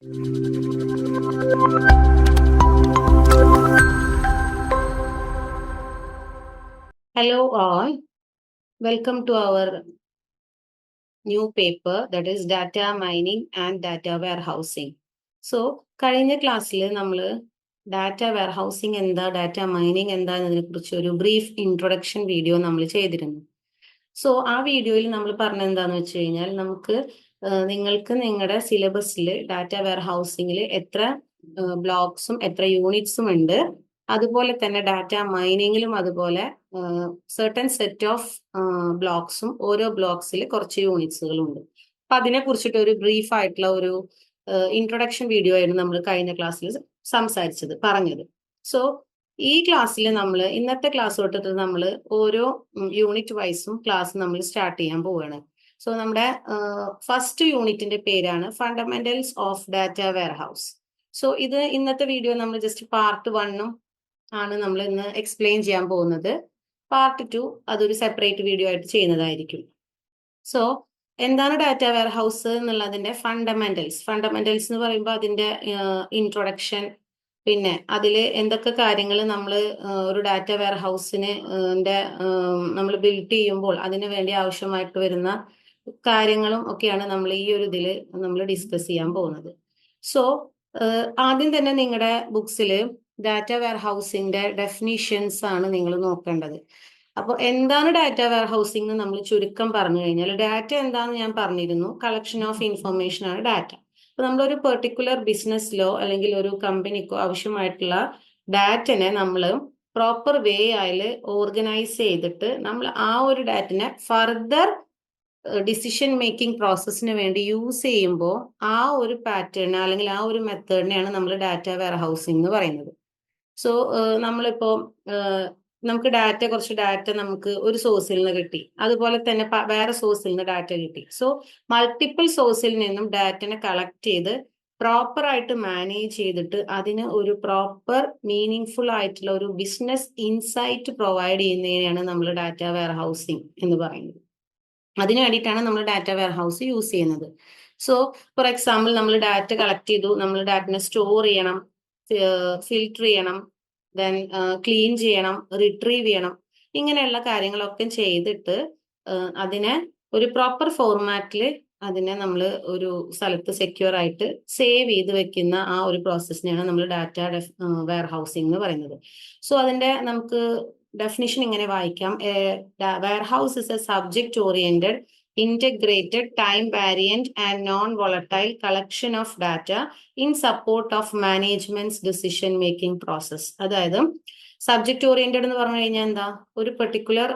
Hello all, welcome to our new paper that is data mining and data warehousing. So കഴിഞ്ഞ ക്ലാസ്സിൽ നമ്മൾ data warehousing എന്താ data mining എന്താ എന്നതിനെ കുറിച്ച് ഒരു ബ്രീഫ് ഇൻട്രൊഡക്ഷൻ വീഡിയോ നമ്മൾ ചെയ്തിരുന്നു സോ ആ വീഡിയോയിൽ നമ്മൾ പറഞ്ഞ എന്താന്ന് വെച്ച് കഴിഞ്ഞാൽ നമുക്ക് നിങ്ങൾക്ക് നിങ്ങളുടെ സിലബസിൽ ഡാറ്റ വെയർ വെയർഹൗസിംഗിൽ എത്ര ബ്ലോക്സും എത്ര യൂണിറ്റ്സും ഉണ്ട്. അതുപോലെ തന്നെ ഡാറ്റ മൈനിങ്ങിലും അതുപോലെ സെർട്ടൻ സെറ്റ് ഓഫ് ബ്ലോക്സും ഓരോ ബ്ലോക്സിൽ കുറച്ച് യൂണിറ്റ്സുകളും ഉണ്ട്. അപ്പൊ അതിനെ കുറിച്ചിട്ട് ഒരു ബ്രീഫ് ആയിട്ടുള്ള ഒരു ഇൻട്രൊഡക്ഷൻ വീഡിയോ ആയിരുന്നു നമ്മൾ കഴിഞ്ഞ ക്ലാസ്സിൽ സംസാരിച്ചത് പറഞ്ഞത്. സോ ഈ ക്ലാസ്സിൽ നമ്മൾ ഇന്നത്തെ ക്ലാസ് തൊട്ടിട്ട് നമ്മൾ ഓരോ യൂണിറ്റ് വൈസും ക്ലാസ് നമ്മൾ സ്റ്റാർട്ട് ചെയ്യാൻ പോവുകയാണ് സോ നമ്മുടെ ഫസ്റ്റ് യൂണിറ്റിന്റെ പേരാണ് fundamentals of data warehouse so ഇത് ഇന്നത്തെ വീഡിയോ നമ്മൾ ജസ്റ്റ് പാർട്ട് വണ്ണും ആണ് നമ്മൾ ഇന്ന് എക്സ്പ്ലെയിൻ ചെയ്യാൻ പോകുന്നത്. പാർട്ട് ടു അതൊരു സെപ്പറേറ്റ് വീഡിയോ ആയിട്ട് ചെയ്യുന്നതായിരിക്കും. സോ എന്താണ് ഡാറ്റ വെയർഹൗസ് എന്നുള്ളതിന്റെ ഫണ്ടമെന്റൽസ് ഫണ്ടമെന്റൽസ് എന്ന് പറയുമ്പോൾ അതിന്റെ ഇൻട്രൊഡക്ഷൻ പിന്നെ അതിൽ എന്തൊക്കെ കാര്യങ്ങൾ നമ്മൾ ഒരു ഡാറ്റ വെയർഹൗസിന് നമ്മൾ ബിൽഡ് ചെയ്യുമ്പോൾ അതിന് വേണ്ടി ആവശ്യമായിട്ട് വരുന്ന കാര്യങ്ങളും ഒക്കെയാണ് നമ്മൾ ഈ ഒരു ഇതിൽ നമ്മൾ ഡിസ്കസ് ചെയ്യാൻ പോകുന്നത്. സോ ആദ്യം തന്നെ നിങ്ങളുടെ ബുക്സിൽ ഡാറ്റ വെയർഹൗസിന്റെ ഡെഫിനിഷൻസ് ആണ് നിങ്ങൾ നോക്കേണ്ടത്. അപ്പോൾ എന്താണ് ഡാറ്റ വെയർഹൗസിംഗ് നമ്മൾ ചുരുക്കം പറഞ്ഞു കഴിഞ്ഞാൽ ഡാറ്റ എന്താണെന്ന് ഞാൻ പറഞ്ഞിരുന്നു. കളക്ഷൻ ഓഫ് ഇൻഫർമേഷൻ ആണ് ഡാറ്റ അപ്പൊ നമ്മളൊരു പെർട്ടിക്കുലർ ബിസിനസ്സിലോ അല്ലെങ്കിൽ ഒരു കമ്പനിക്കോ ആവശ്യമായിട്ടുള്ള ഡാറ്റനെ നമ്മൾ പ്രോപ്പർ വേ ആയിൽ ഓർഗനൈസ് ചെയ്തിട്ട് നമ്മൾ ആ ഒരു ഡാറ്റനെ ഫർദർ ഡിസിഷൻ മേക്കിംഗ് പ്രോസസ്സിന് വേണ്ടി യൂസ് ചെയ്യുമ്പോൾ ആ ഒരു പാറ്റേൺ അല്ലെങ്കിൽ ആ ഒരു മെത്തേഡിനെയാണ് നമ്മൾ ഡാറ്റ വെയർഹൗസിംഗ് എന്ന് പറയുന്നത്. സോ നമ്മളിപ്പോ നമുക്ക് ഡാറ്റ കുറച്ച് ഡാറ്റ നമുക്ക് ഒരു സോഴ്സിൽ നിന്ന് കിട്ടി. അതുപോലെ തന്നെ വേറെ സോഴ്സിൽ നിന്ന് ഡാറ്റ കിട്ടി. സോ മൾട്ടിപ്പിൾ സോഴ്സിൽ നിന്നും ഡാറ്റനെ കളക്ട് ചെയ്ത് പ്രോപ്പർ ആയിട്ട് മാനേജ് ചെയ്തിട്ട് അതിന് ഒരു പ്രോപ്പർ മീനിങ് ഫുൾ ആയിട്ടുള്ള ഒരു ബിസിനസ് ഇൻസൈറ്റ് പ്രൊവൈഡ് ചെയ്യുന്നതിനെയാണ് നമ്മൾ ഡാറ്റ വെയർഹൗസിംഗ് എന്ന് പറയുന്നത്. അതിന് വേണ്ടിയിട്ടാണ് നമ്മൾ ഡാറ്റ വെയർഹൗസ് യൂസ് ചെയ്യുന്നത്. സോ ഫോർ എക്സാമ്പിൾ നമ്മൾ ഡാറ്റ കളക്ട് ചെയ്തു നമ്മൾ ഡാറ്റനെ സ്റ്റോർ ചെയ്യണം ഫിൽട്ടർ ചെയ്യണം ദെൻ ക്ലീൻ ചെയ്യണം റിട്രീവ് ചെയ്യണം ഇങ്ങനെയുള്ള കാര്യങ്ങളൊക്കെ ചെയ്തിട്ട് അതിനെ ഒരു പ്രോപ്പർ ഫോർമാറ്റിൽ അതിനെ നമ്മൾ ഒരു സ്ഥലത്ത് സെക്യൂർ ആയിട്ട് സേവ് ചെയ്ത് വെക്കുന്ന ആ ഒരു പ്രോസസ്സിനെയാണ് നമ്മൾ ഡാറ്റ വെയർ ഹൗസിംഗ് എന്ന് പറയുന്നത്. സോ അതിന്റെ നമുക്ക് ഡെഫിനിഷൻ ഇങ്ങനെ വായിക്കാം. Warehouse is a subject oriented integrated time variant and non-volatile collection of data in support of management's decision making process അതായത് സബ്ജക്ട് ഓറിയന്റഡ് എന്ന് പറഞ്ഞു കഴിഞ്ഞാൽ എന്താ? ഒരു പെർട്ടിക്കുലർ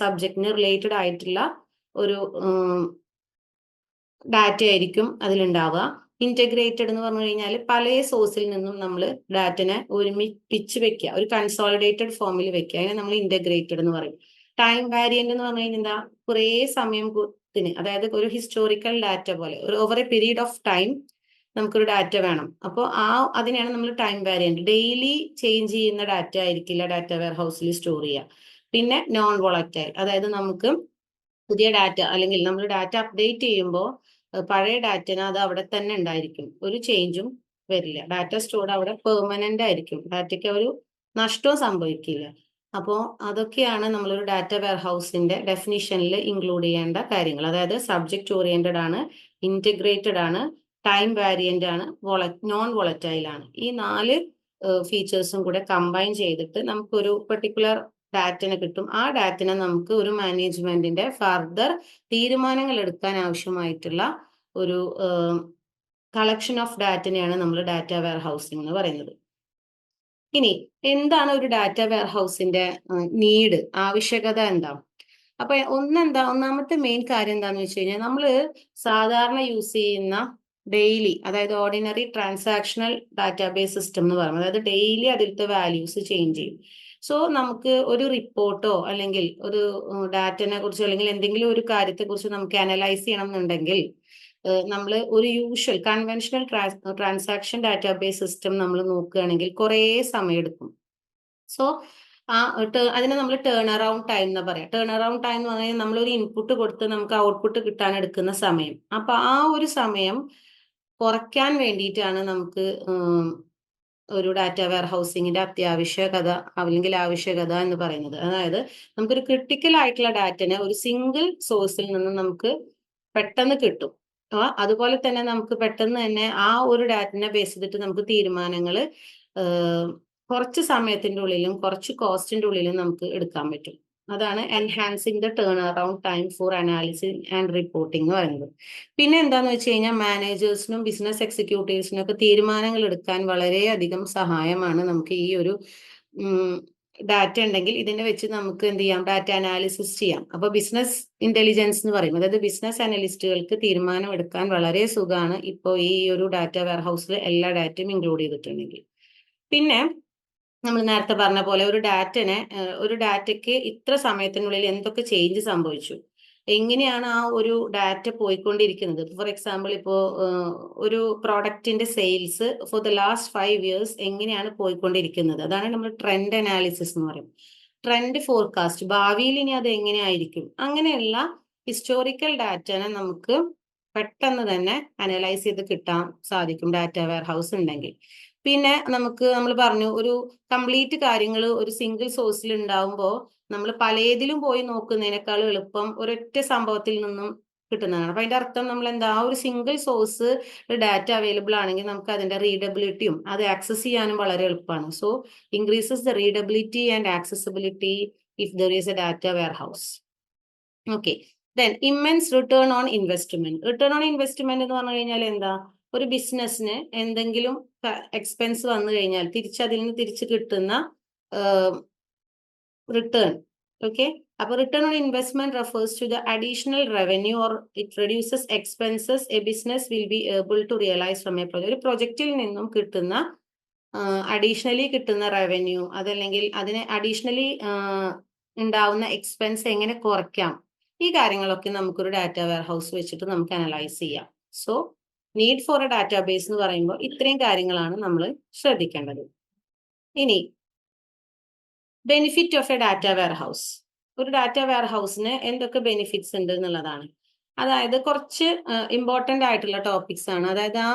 സബ്ജക്റ്റിന് റിലേറ്റഡ് ആയിട്ടുള്ള ഒരു ഡാറ്റ ആയിരിക്കും അതിലുണ്ടാവുക. ഇന്റഗ്രേറ്റഡ് എന്ന് പറഞ്ഞു കഴിഞ്ഞാൽ പല സോഴ്സിൽ നിന്നും നമ്മൾ ഡാറ്റനെ ഒരുമിപ്പിച്ച് വെക്കുക ഒരു കൺസോളിഡേറ്റഡ് ഫോമിൽ വെക്കുക അതിനെ നമ്മൾ ഇന്റഗ്രേറ്റഡ് എന്ന് പറയും. ടൈം വാരിയന്റ് എന്ന് പറഞ്ഞു കഴിഞ്ഞാൽ എന്താ? കുറേ സമയം ത്തിന്. അതായത് ഒരു ഹിസ്റ്റോറിക്കൽ ഡാറ്റ പോലെ. ഒരു over a period of time നമുക്കൊരു ഡാറ്റ വേണം. അപ്പോൾ ആ അതിനെയാണ് നമ്മൾ ടൈം വാരിയന്റ് ഡെയിലി ചേഞ്ച് ചെയ്യുന്ന ഡാറ്റ ആയിരിക്കില്ല ഡാറ്റ വെയർ ഹൗസിൽ സ്റ്റോർ ചെയ്യുക പിന്നെ നോൺ വോളറ്റൈൽ അതായത് നമുക്ക് പുതിയ ഡാറ്റ അല്ലെങ്കിൽ നമ്മൾ ഡാറ്റ അപ്ഡേറ്റ് ചെയ്യുമ്പോൾ പഴയ ഡാറ്റന് അത് അവിടെ തന്നെ ഉണ്ടായിരിക്കും. ഒരു ചേഞ്ചും വരില്ല. ഡാറ്റ സ്റ്റോർഡ് അവിടെ പെർമനന്റ് ആയിരിക്കും. ഡാറ്റയ്ക്ക് ഒരു നഷ്ടവും സംഭവിക്കില്ല. അപ്പോൾ അതൊക്കെയാണ് നമ്മളൊരു ഡാറ്റ വെയർഹൗസിന്റെ ഡെഫിനിഷനിൽ ഇൻക്ലൂഡ് ചെയ്യേണ്ട കാര്യങ്ങൾ. അതായത് സബ്ജക്ട് ഓറിയന്റഡ് ആണ് ഇന്റഗ്രേറ്റഡ് ആണ് ടൈം വാരിയന്റ് ആണ് നോൺ വോളറ്റൈൽ ആണ്. ഈ നാല് ഫീച്ചേഴ്സും കൂടെ കമ്പൈൻ ചെയ്തിട്ട് നമുക്കൊരു പെർട്ടിക്കുലർ ഡാറ്റനെ കിട്ടും. ആ ഡാറ്റനെ നമുക്ക് ഒരു മാനേജ്മെന്റിന്റെ ഫർദർ തീരുമാനങ്ങൾ എടുക്കാൻ ആവശ്യമായിട്ടുള്ള ഒരു കളക്ഷൻ ഓഫ് ഡാറ്റനെയാണ് നമ്മൾ ഡാറ്റ വെയർ ഹൗസിംഗ് എന്ന് പറയുന്നത്. ഇനി എന്താണ് ഒരു ഡാറ്റ വെയർ ഹൗസിന്റെ നീഡ് ആവശ്യകത എന്താ? അപ്പൊ ഒന്നെന്താ? ഒന്നാമത്തെ മെയിൻ കാര്യം എന്താന്ന് വെച്ച് കഴിഞ്ഞാൽ നമ്മൾ സാധാരണ യൂസ് ചെയ്യുന്ന ഡെയിലി അതായത് ഓർഡിനറി ട്രാൻസാക്ഷണൽ ഡാറ്റാബേസ് സിസ്റ്റം എന്ന് പറയുന്നത് അതായത് ഡെയിലി അതിലത്തെ വാല്യൂസ് ചേഞ്ച് ചെയ്യും. സോ നമുക്ക് ഒരു റിപ്പോർട്ടോ അല്ലെങ്കിൽ ഒരു ഡാറ്റനെ കുറിച്ചോ അല്ലെങ്കിൽ എന്തെങ്കിലും ഒരു കാര്യത്തെ കുറിച്ച് നമുക്ക് അനലൈസ് ചെയ്യണം എന്നുണ്ടെങ്കിൽ നമ്മൾ ഒരു usual conventional transaction database system നമ്മൾ നോക്കുകയാണെങ്കിൽ കുറേ സമയമെടുക്കും സോ ആ അതിനെ നമ്മൾ ടേൺ അറൗണ്ട് ടൈം എന്ന് പറയാം. ടേൺ അറൗണ്ട് ടൈം എന്ന് പറഞ്ഞാൽ നമ്മൾ ഒരു ഇൻപുട്ട് കൊടുത്ത് നമുക്ക് ഔട്ട്പുട്ട് കിട്ടാൻ എടുക്കുന്ന സമയം. അപ്പൊ ആ ഒരു സമയം കുറയ്ക്കാൻ വേണ്ടിയിട്ടാണ് നമുക്ക് ഒരു ഡാറ്റ വെയർ ഹൗസിങ്ങിന്റെ അത്യാവശ്യകത അല്ലെങ്കിൽ ആവശ്യകത എന്ന് പറയുന്നത്. അതായത് നമുക്കൊരു ക്രിട്ടിക്കൽ ആയിട്ടുള്ള ഡാറ്റനെ ഒരു സിംഗിൾ സോഴ്സിൽ നിന്ന് നമുക്ക് പെട്ടെന്ന് കിട്ടും. അതുപോലെ തന്നെ നമുക്ക് പെട്ടെന്ന് തന്നെ ആ ഒരു ഡാറ്റനെ ബേസ് ചെയ്തിട്ട് നമുക്ക് തീരുമാനങ്ങൾ കുറച്ച് സമയത്തിന്റെ ഉള്ളിലും കുറച്ച് കോസ്റ്റിന്റെ ഉള്ളിലും നമുക്ക് എടുക്കാൻ പറ്റും. അതാണ് enhancing the turn around time for analysis and reporting എന്ന് പറയുന്നത്. പിന്നെ എന്താന്ന് വെച്ച് കഴിഞ്ഞാൽ മാനേജേഴ്സിനും ബിസിനസ് എക്സിക്യൂട്ടീവ്സിനും ഒക്കെ തീരുമാനങ്ങൾ എടുക്കാൻ വളരെയധികം സഹായമാണ് നമുക്ക് ഈ ഒരു ഡാറ്റ ഉണ്ടെങ്കിൽ ഇതിനെ വെച്ച് നമുക്ക് എന്ത് ചെയ്യാം? ഡാറ്റ അനാലിസിസ് ചെയ്യാം. അപ്പൊ ബിസിനസ് ഇന്റലിജൻസ് എന്ന് പറയും. അതായത് ബിസിനസ് അനലിസ്റ്റുകൾക്ക് തീരുമാനം എടുക്കാൻ വളരെ സുഖമാണ്. ഇപ്പോൾ ഈ ഒരു ഡാറ്റ വെയർഹൗസിൽ എല്ലാ ഡാറ്റയും ഇൻക്ലൂഡ് ചെയ്തിട്ടുണ്ടെങ്കിൽ. പിന്നെ നമ്മൾ നേരത്തെ പറഞ്ഞ പോലെ ഒരു ഡാറ്റനെ ഒരു ഡാറ്റയ്ക്ക് ഇത്ര സമയത്തിനുള്ളിൽ എന്തൊക്കെ ചേഞ്ച് സംഭവിച്ചു? എങ്ങനെയാണ് ആ ഒരു ഡാറ്റ പോയിക്കൊണ്ടിരിക്കുന്നത്? ഫോർ എക്സാമ്പിൾ ഇപ്പോൾ ഒരു പ്രോഡക്റ്റിന്റെ sales for the last five years എങ്ങനെയാണ് പോയിക്കൊണ്ടിരിക്കുന്നത്? അതാണ് നമ്മൾ ട്രെൻഡ് അനാലിസിസ് എന്ന് പറയും. ട്രെൻഡ് ഫോർകാസ്റ്റ് ഭാവിയിൽ ഇനി അത് എങ്ങനെയായിരിക്കും അങ്ങനെയുള്ള ഹിസ്റ്റോറിക്കൽ ഡാറ്റനെ നമുക്ക് പെട്ടെന്ന് തന്നെ അനലൈസ് ചെയ്ത് കിട്ടാൻ സാധിക്കും ഡാറ്റ വെയർഹൗസ് ഉണ്ടെങ്കിൽ. പിന്നെ നമുക്ക് നമ്മൾ പറഞ്ഞു ഒരു കംപ്ലീറ്റ് കാര്യങ്ങൾ ഒരു സിംഗിൾ സോഴ്സിൽ ഉണ്ടാവുമ്പോൾ നമ്മൾ പലതിലും പോയി നോക്കുന്നതിനേക്കാൾ എളുപ്പം ഒരൊറ്റ സംഭവത്തിൽ നിന്നും കിട്ടുന്നതാണ്. അപ്പൊ അതിന്റെ അർത്ഥം നമ്മൾ എന്താ? ആ ഒരു സിംഗിൾ സോഴ്സ് ഡാറ്റ അവൈലബിൾ ആണെങ്കിൽ നമുക്ക് അതിന്റെ റീഡബിലിറ്റിയും അത് ആക്സസ് ചെയ്യാനും വളരെ എളുപ്പമാണ്. So increases the readability and accessibility if there is a data warehouse okay then immense return on investment return on investment എന്ന് പറഞ്ഞു കഴിഞ്ഞാൽ എന്താ? ഒരു ബിസിനസ്സിന് എന്തെങ്കിലും എക്സ്പെൻസ് വന്നു കഴിഞ്ഞാൽ തിരിച്ചതിൽ നിന്ന് തിരിച്ച് കിട്ടുന്ന റിട്ടേൺ ഓക്കെ അപ്പൊ return on investment refers to the additional revenue or it reduces expenses a business will be able to realize from a project ഒരു പ്രൊജക്റ്റിൽ നിന്നും കിട്ടുന്ന അഡീഷണലി കിട്ടുന്ന റവന്യൂ അതല്ലെങ്കിൽ അതിനെ അഡീഷണലി ഉണ്ടാവുന്ന എക്സ്പെൻസ് എങ്ങനെ കുറയ്ക്കാം? ഈ കാര്യങ്ങളൊക്കെ നമുക്കൊരു ഡാറ്റ വെയർ ഹൗസ് വെച്ചിട്ട് നമുക്ക് അനലൈസ് ചെയ്യാം. So need for a database എന്ന് പറയുമ്പോൾ ഇത്രയും കാര്യങ്ങളാണ് നമ്മൾ ശ്രദ്ധിക്കേണ്ടത്. ഇനി benefit of a data warehouse ഒരു ഡാറ്റ വെയർ ഹൗസിന് എന്തൊക്കെ ബെനിഫിറ്റ്സ് ഉണ്ട് എന്നുള്ളതാണ്. അതായത് കുറച്ച് ഇമ്പോർട്ടന്റ് ആയിട്ടുള്ള ടോപ്പിക്സ് ആണ്. അതായത് ആ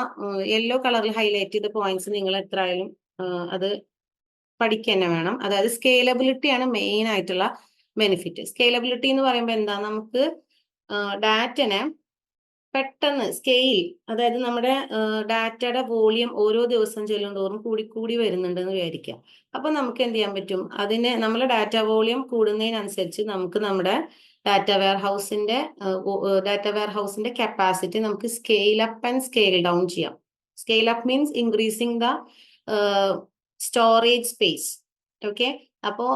യെല്ലോ കളറിൽ ഹൈലൈറ്റ് ചെയ്ത പോയിന്റ്സ് നിങ്ങൾ എത്രയായാലും അത് പഠിക്കുക തന്നെ വേണം. അതായത് സ്കെയിലബിലിറ്റി ആണ് മെയിൻ ആയിട്ടുള്ള ബെനിഫിറ്റ് സ്കേലബിലിറ്റി എന്ന് പറയുമ്പോൾ എന്താ? നമുക്ക് ഡാറ്റനെ പെട്ടെന്ന് സ്കെയിൽ അതായത് നമ്മുടെ ഡാറ്റയുടെ വോളിയം ഓരോ ദിവസം ചെല്ലുന്തോറും കൂടി കൂടി വരുന്നുണ്ടെന്ന് വിചാരിക്കാം. അപ്പൊ നമുക്ക് എന്ത് ചെയ്യാൻ പറ്റും? അതിന് നമ്മളെ ഡാറ്റ വോളിയം കൂടുന്നതിനനുസരിച്ച് നമുക്ക് നമ്മുടെ ഡാറ്റ വെയർ ഹൗസിന്റെ ഡാറ്റ വെയർ ഹൗസിന്റെ കപ്പാസിറ്റി നമുക്ക് scale up and scale down ചെയ്യാം. Scale up means increasing the storage space okay അപ്പോൾ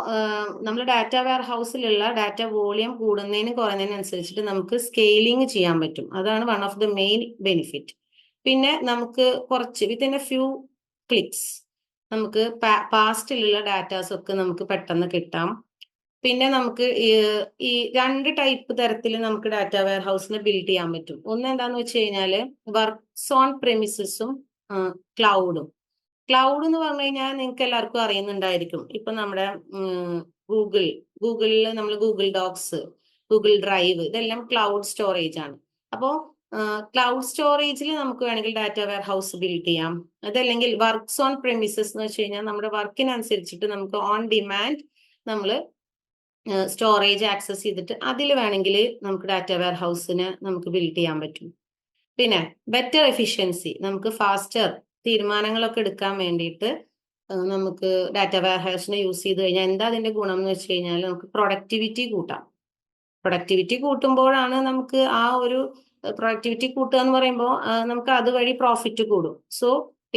നമ്മൾ ഡാറ്റ വെയർ ഹൗസിലുള്ള ഡാറ്റ വോളിയം കൂടുന്നതിന് കുറയുന്നതിനനുസരിച്ചിട്ട് നമുക്ക് സ്കെയിലിംഗ് ചെയ്യാൻ പറ്റും. അതാണ് one of the main benefit. പിന്നെ നമുക്ക് കുറച്ച് വിത്തിൻ എ ഫ്യൂ ക്ലിക്സ് നമുക്ക് പാസ്റ്റിലുള്ള ഡാറ്റാസ് ഒക്കെ നമുക്ക് പെട്ടെന്ന് കിട്ടാം. പിന്നെ നമുക്ക് ഈ രണ്ട് ടൈപ്പ് തരത്തിൽ നമുക്ക് ഡാറ്റ വെയർ ഹൗസിനെ ബിൽഡ് ചെയ്യാൻ പറ്റും. ഒന്ന് എന്താന്ന് വെച്ച് കഴിഞ്ഞാൽ വർക്ക്സ് ഓൺ പ്രെമിസസും ക്ലൗഡും. ക്ലൗഡ് എന്ന് പറഞ്ഞു കഴിഞ്ഞാൽ നിങ്ങൾക്ക് എല്ലാവർക്കും അറിയുന്നുണ്ടായിരിക്കും. ഇപ്പൊ നമ്മുടെ ഗൂഗിൾ ഗൂഗിളിൽ നമ്മൾ ഗൂഗിൾ ഡോക്സ് ഗൂഗിൾ ഡ്രൈവ് ഇതെല്ലാം ക്ലൗഡ് സ്റ്റോറേജ് ആണ്. അപ്പോൾ ക്ലൗഡ് സ്റ്റോറേജിൽ നമുക്ക് വേണമെങ്കിൽ ഡാറ്റ വെയർ ഹൗസ് ബിൽഡ് ചെയ്യാം. അതല്ലെങ്കിൽ വർക്ക്സ് ഓൺ പ്രെമിസസ് എന്ന് വെച്ച് കഴിഞ്ഞാൽ നമ്മുടെ വർക്കിനനുസരിച്ചിട്ട് നമുക്ക് ഓൺ ഡിമാൻഡ് നമ്മൾ സ്റ്റോറേജ് ആക്സസ് ചെയ്തിട്ട് അതിൽ വേണമെങ്കിൽ നമുക്ക് ഡാറ്റ വെയർ ഹൗസിന് നമുക്ക് ബിൽഡ് ചെയ്യാൻ പറ്റും. പിന്നെ ബെറ്റർ എഫിഷ്യൻസി നമുക്ക് ഫാസ്റ്റർ തീരുമാനങ്ങളൊക്കെ എടുക്കാൻ വേണ്ടിയിട്ട് നമുക്ക് ഡാറ്റ വെയർഹൗസിനെ യൂസ് ചെയ്ത് കഴിഞ്ഞാൽ എന്താ അതിന്റെ ഗുണം എന്ന് വെച്ച് കഴിഞ്ഞാൽ നമുക്ക് പ്രൊഡക്ടിവിറ്റി കൂട്ടാം. പ്രൊഡക്ടിവിറ്റി കൂട്ടുമ്പോഴാണ് നമുക്ക് ആ ഒരു പ്രൊഡക്ടിവിറ്റി കൂട്ടുക എന്ന് പറയുമ്പോൾ നമുക്ക് അതുവഴി പ്രോഫിറ്റ് കൂടും. സോ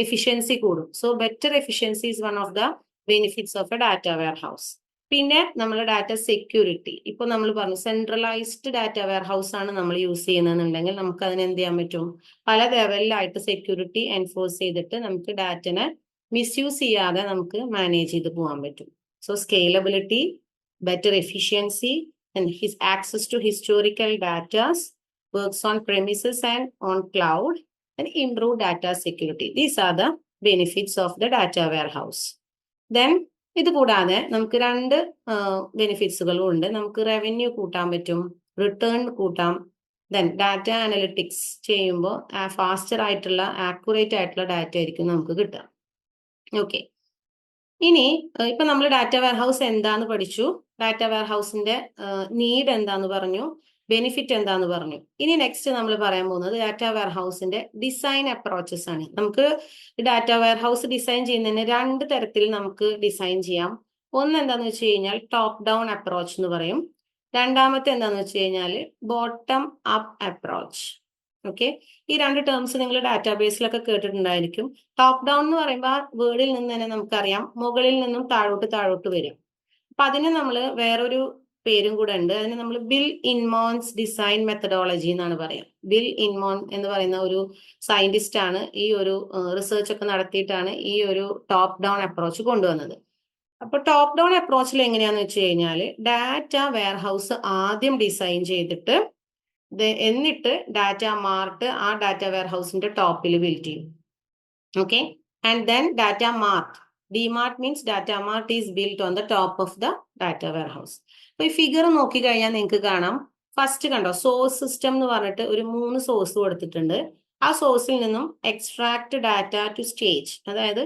എഫിഷ്യൻസി കൂടും. So better efficiency is one of the benefits of a data warehouse പിന്നെ നമ്മൾ ഡാറ്റ സെക്യൂരിറ്റി ഇപ്പൊ നമ്മൾ പറഞ്ഞു സെൻട്രലൈസ്ഡ് ഡാറ്റ വെയർഹൗസ് ആണ് നമ്മൾ യൂസ് ചെയ്യുന്നതെന്നുണ്ടെങ്കിൽ നമുക്ക് അതിന് എന്ത് ചെയ്യാൻ പറ്റും? പല ലെവലിലായിട്ട് സെക്യൂരിറ്റി എൻഫോഴ്സ് ചെയ്തിട്ട് നമുക്ക് ഡാറ്റനെ മിസ്യൂസ് ചെയ്യാതെ നമുക്ക് മാനേജ് ചെയ്ത് പോകാൻ പറ്റും. So scalability better efficiency and his access to historical datas works on premises and on cloud and improve data security these are the benefits of the data warehouse then ഇത് കൂടാതെ നമുക്ക് രണ്ട് ബെനിഫിറ്റ്സുകളും ഉണ്ട് നമുക്ക് റവന്യൂ കൂട്ടാൻ പറ്റും റിട്ടേൺ കൂട്ടാം. Then data analytics ചെയ്യുമ്പോൾ ഫാസ്റ്റർ ആയിട്ടുള്ള ആക്യുറേറ്റ് ആയിട്ടുള്ള ഡാറ്റ ആയിരിക്കും നമുക്ക് കിട്ടുക. ഓക്കെ ഇനി ഇപ്പൊ നമ്മൾ ഡാറ്റ വെയർഹൗസ് എന്താന്ന് പഠിച്ചു. ഡാറ്റ വെയർഹൗസിന്റെ നീഡ് എന്താന്ന് പറഞ്ഞു. ബെനിഫിറ്റ് എന്താന്ന് പറഞ്ഞു. ഇനി നെക്സ്റ്റ് നമ്മൾ പറയാൻ പോകുന്നത് ഡാറ്റ വെയർഹൗസിന്റെ ഡിസൈൻ അപ്രോച്ചസ് ആണ്. നമുക്ക് ഡാറ്റ വെയർഹൗസ് ഡിസൈൻ ചെയ്യുന്നതിന് രണ്ട് തരത്തിൽ നമുക്ക് ഡിസൈൻ ചെയ്യാം. ഒന്ന് എന്താന്ന് വെച്ച് കഴിഞ്ഞാൽ ടോപ്പ് ഡൗൺ അപ്രോച്ച് എന്ന് പറയും. രണ്ടാമത്തെ എന്താന്ന് വെച്ച് കഴിഞ്ഞാൽ ബോട്ടം അപ്പ് അപ്രോച്ച് ഓക്കെ ഈ രണ്ട് ടേംസ് നിങ്ങൾ ഡാറ്റാബേസിലൊക്കെ കേട്ടിട്ടുണ്ടായിരിക്കും. ടോപ്പ് ഡൗൺ എന്ന് പറയുമ്പോൾ ആ വേർഡിൽ നിന്ന് തന്നെ നമുക്കറിയാം. മുകളിൽ നിന്നും താഴോട്ട് താഴോട്ട് വരും. അപ്പൊ അതിന് നമ്മൾ വേറൊരു പേരും കൂടെ ഉണ്ട്. അതിന് നമ്മൾ ബിൽ ഇൻമോൺസ് ഡിസൈൻ മെത്തഡോളജി എന്നാണ് പറയാം. ബിൽ ഇൻമോൺ എന്ന് പറയുന്ന ഒരു സയന്റിസ്റ്റ് ആണ് ഈ ഒരു റിസർച്ച് ഒക്കെ നടത്തിയിട്ടാണ് ഈ ഒരു ടോപ്പ് ഡൗൺ അപ്രോച്ച് കൊണ്ടുവന്നത്. അപ്പൊ ടോപ്പ് ഡൗൺ അപ്രോച്ചിൽ എങ്ങനെയാന്ന് വെച്ച് കഴിഞ്ഞാൽ ഡാറ്റ വെയർഹൗസ് ആദ്യം ഡിസൈൻ ചെയ്തിട്ട് എന്നിട്ട് ഡാറ്റ മാർട്ട് ആ ഡാറ്റ വെയർഹൗസിന്റെ ടോപ്പിൽ ബിൽഡ് ചെയ്യും. Okay and then data mart D mart means data mart is build on the top of the data warehouse അപ്പൊ ഈ ഫിഗർ നോക്കി കഴിഞ്ഞാൽ നിങ്ങൾക്ക് കാണാം. ഫസ്റ്റ് കണ്ടോ സോഴ്സ് സിസ്റ്റം എന്ന് പറഞ്ഞിട്ട് ഒരു മൂന്ന് സോഴ്സ് കൊടുത്തിട്ടുണ്ട്. ആ സോഴ്സിൽ നിന്നും എക്സ്ട്രാക്ട് ഡാറ്റ ടു സ്റ്റേജ് അതായത്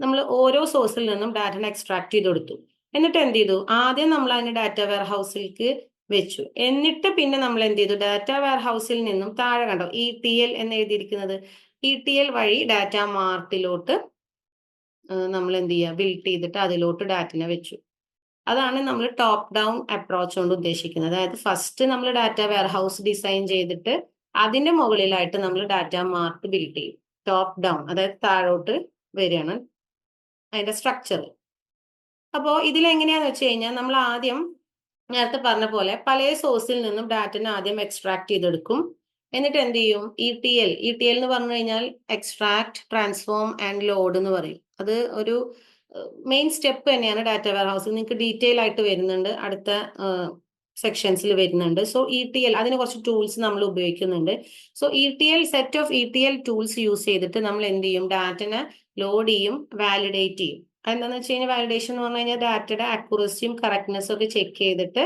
നമ്മൾ ഓരോ സോഴ്സിൽ നിന്നും ഡാറ്റ എക്സ്ട്രാക്ട് ചെയ്ത് കൊടുത്തു. എന്നിട്ട് എന്ത് ചെയ്തു? ആദ്യം നമ്മൾ അതിന് ഡാറ്റ വെയർഹൗസിലേക്ക് വെച്ചു. എന്നിട്ട് പിന്നെ നമ്മൾ എന്ത് ചെയ്തു? ഡാറ്റ വെയർഹൗസിൽ നിന്നും താഴെ കണ്ടോ ഇ ടി എൽ എന്ന് എഴുതിയിരിക്കുന്നത്? ഇ ടി എൽ വഴി ഡാറ്റ മാർട്ടിലോട്ട് നമ്മൾ എന്ത് ചെയ്യുക? ബിൽഡ് ചെയ്തിട്ട് അതിലോട്ട് ഡാറ്റിനെ വെച്ചു. അതാണ് നമ്മൾ ടോപ്പ് ഡൗൺ അപ്രോച്ച് കൊണ്ട് ഉദ്ദേശിക്കുന്നത്. അതായത് ഫസ്റ്റ് നമ്മൾ ഡാറ്റ വെയർഹൗസ് ഡിസൈൻ ചെയ്തിട്ട് അതിന്റെ മുകളിലായിട്ട് നമ്മൾ ഡാറ്റ മാർക്ക് ബിൽഡ് ചെയ്യും. ടോപ്പ് ഡൗൺ അതായത് താഴോട്ട് വരികയാണ് അതിന്റെ സ്ട്രക്ചർ അപ്പോൾ ഇതിൽ എങ്ങനെയാന്ന് വെച്ച് കഴിഞ്ഞാൽ നമ്മൾ ആദ്യം നേരത്തെ പറഞ്ഞ പോലെ പല സോഴ്സിൽ നിന്നും ഡാറ്റനെ ആദ്യം എക്സ്ട്രാക്ട് ചെയ്തെടുക്കും. എന്നിട്ട് എന്ത് ചെയ്യും? E T L E T L എന്ന് പറഞ്ഞു കഴിഞ്ഞാൽ എക്സ്ട്രാക്ട് ട്രാൻസ്ഫോം ആൻഡ് ലോഡ് എന്ന് പറയും. അത് ഒരു മെയിൻ സ്റ്റെപ്പ് തന്നെയാണ് ഡാറ്റ വെയർ ഹൗസിൽ നിങ്ങൾക്ക് ഡീറ്റെയിൽ ആയിട്ട് വരുന്നുണ്ട്. അടുത്ത സെക്ഷൻസിൽ വരുന്നുണ്ട്. സോ ഇ ടി എൽ അതിന് കുറച്ച് ടൂൾസ് നമ്മൾ ഉപയോഗിക്കുന്നുണ്ട്. So E T L set of E T L tools use ചെയ്തിട്ട് നമ്മൾ എന്ത് ചെയ്യും? ഡാറ്റനെ ലോഡ് ചെയ്യും വാലിഡേറ്റ് ചെയ്യും. എന്താന്ന് വെച്ച് കഴിഞ്ഞാൽ വാലിഡേഷൻ എന്ന് പറഞ്ഞു കഴിഞ്ഞാൽ ഡാറ്റയുടെ അക്യൂറസിയും കറക്റ്റ്നെസ്സും ഒക്കെ ചെക്ക് ചെയ്തിട്ട്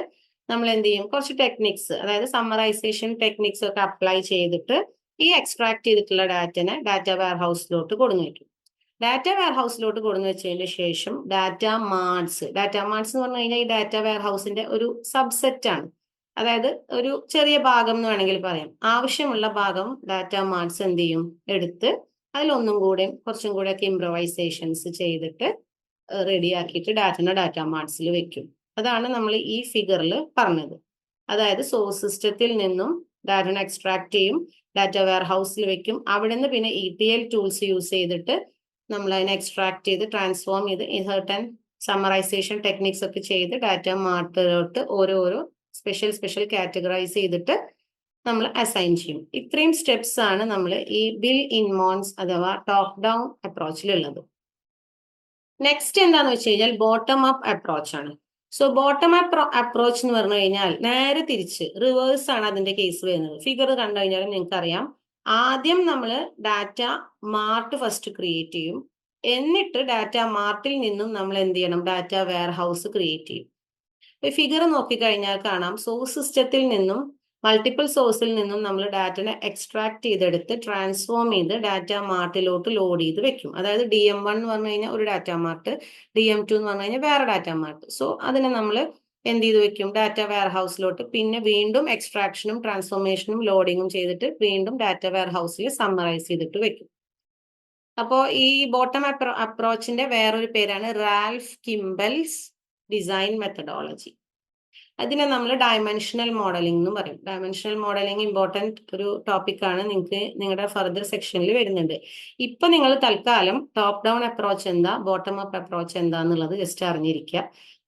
നമ്മൾ എന്ത് ചെയ്യും? കുറച്ച് ടെക്നിക്സ് അതായത് സമ്മറൈസേഷൻ ടെക്നിക്സ് ഒക്കെ അപ്ലൈ ചെയ്തിട്ട് ഈ എക്സ്ട്രാക്ട് ചെയ്തിട്ടുള്ള ഡാറ്റനെ ഡാറ്റ വെയർ ഹൗസിലോട്ട് കൊടുന്നു വെക്കും ഡാറ്റ വെയർ ഹൗസിലോട്ട് കൊടുന്നു വെച്ചതിന് ശേഷം ഡാറ്റ മാർട്സ് ഡാറ്റ മാർട്സ് എന്ന് പറഞ്ഞു കഴിഞ്ഞാൽ ഈ ഡാറ്റ വെയർ ഹൗസിന്റെ ഒരു സബ്സെറ്റ് ആണ്. അതായത് ഒരു ചെറിയ ഭാഗം എന്ന് വേണമെങ്കിൽ പറയാം. ആവശ്യമുള്ള ഭാഗം ഡാറ്റ മാർട്സ് എന്ത് ചെയ്യും? എടുത്ത് അതിലൊന്നും കൂടെ കുറച്ചും കൂടെ ഒക്കെ ഇംപ്രവൈസേഷൻസ് ചെയ്തിട്ട് റെഡിയാക്കിയിട്ട് ഡാറ്റനെ ഡാറ്റ മാർട്സിൽ വെക്കും. അതാണ് നമ്മൾ ഈ ഫിഗറിൽ പറഞ്ഞത്. അതായത് സോഴ്സ് സിസ്റ്റത്തിൽ നിന്നും ഡാറ്റനെ എക്സ്ട്രാക്ട് ചെയ്യും ഡാറ്റ വെയർ ഹൗസിൽ വെക്കും. അവിടെ നിന്ന് പിന്നെ E T L tools use ചെയ്തിട്ട് നമ്മൾ അതിനെ എക്സ്ട്രാക്ട് ചെയ്ത് ട്രാൻസ്ഫോം ചെയ്ത് സർട്ടൻ സമ്മറൈസേഷൻ ടെക്നിക്സ് ഒക്കെ ചെയ്ത് ഡാറ്റ മാർട്ടിലോട്ട് ഓരോരോ സ്പെഷ്യൽ സ്പെഷ്യൽ കാറ്റഗറൈസ് ചെയ്തിട്ട് നമ്മൾ അസൈൻ ചെയ്യും. ഇത്രയും സ്റ്റെപ്സ് ആണ് നമ്മൾ ഈ ബിൽ ഇൻ മോൺസ് അഥവാ ടോപ്പ് ഡൗൺ അപ്രോച്ചിലുള്ളത് നെക്സ്റ്റ് എന്താന്ന് വെച്ച് കഴിഞ്ഞാൽ ബോട്ടം അപ്പ് അപ്രോച്ച് ആണ്. സോ ബോട്ടം അപ്പ് അപ്രോച്ച് എന്ന് പറഞ്ഞു കഴിഞ്ഞാൽ നേരെ തിരിച്ച് റിവേഴ്സ് ആണ് അതിന്റെ കേസ് വരുന്നത്. ഫിഗർ കണ്ടു കഴിഞ്ഞാൽ നിങ്ങൾക്ക് അറിയാം ആദ്യം നമ്മൾ ഡാറ്റ മാർട്ട് ഫസ്റ്റ് ക്രിയേറ്റ് ചെയ്യും. എന്നിട്ട് ഡാറ്റ മാർട്ടിൽ നിന്നും നമ്മൾ എന്ത് ചെയ്യണം? ഡാറ്റ വെയർ ഹൗസ് ക്രിയേറ്റ് ചെയ്യും ഫിഗർ നോക്കിക്കഴിഞ്ഞാൽ കാണാം. സോഴ്സ് സിസ്റ്റത്തിൽ നിന്നും മൾട്ടിപ്പിൾ സോഴ്സിൽ നിന്നും നമ്മൾ ഡാറ്റനെ എക്സ്ട്രാക്ട് ചെയ്തെടുത്ത് ട്രാൻസ്ഫോം ചെയ്ത് ഡാറ്റ മാർട്ടിലോട്ട് ലോഡ് ചെയ്ത് വെക്കും. അതായത് ഡി എം വൺ എന്ന് പറഞ്ഞു കഴിഞ്ഞാൽ ഒരു data mart D M two എന്ന് പറഞ്ഞു കഴിഞ്ഞാൽ വേറെ ഡാറ്റ മാർട്ട് സോ അതിനെ നമ്മൾ എന്ത് ചെയ്ത് വെക്കും? ഡാറ്റ വെയർ ഹൗസിലോട്ട് പിന്നെ വീണ്ടും എക്സ്ട്രാക്ഷനും ട്രാൻസ്ഫോർമേഷനും ലോഡിങ്ങും ചെയ്തിട്ട് വീണ്ടും ഡാറ്റ വെയർ ഹൗസിൽ സമ്മറൈസ് ചെയ്തിട്ട് വെക്കും. അപ്പോൾ ഈ ബോട്ടം അപ്രോ അപ്രോച്ചിന്റെ വേറൊരു പേരാണ് റാൽഫ് കിംബൽസ് ഡിസൈൻ മെത്തഡോളജി അതിനെ നമ്മൾ ഡയമെൻഷണൽ മോഡലിംഗ് എന്ന് പറയും. ഡയമെൻഷണൽ മോഡലിംഗ് ഇമ്പോർട്ടന്റ് ഒരു ടോപ്പിക്കാണ് നിങ്ങൾക്ക് നിങ്ങളുടെ ഫർദർ സെക്ഷനിൽ വരുന്നുണ്ട്. ഇപ്പൊ നിങ്ങൾ തൽക്കാലം ടോപ്പ് ഡൗൺ അപ്രോച്ച് എന്താ ബോട്ടം അപ്പ് അപ്രോച്ച് എന്താന്നുള്ളത് ജസ്റ്റ് അറിഞ്ഞിരിക്കുക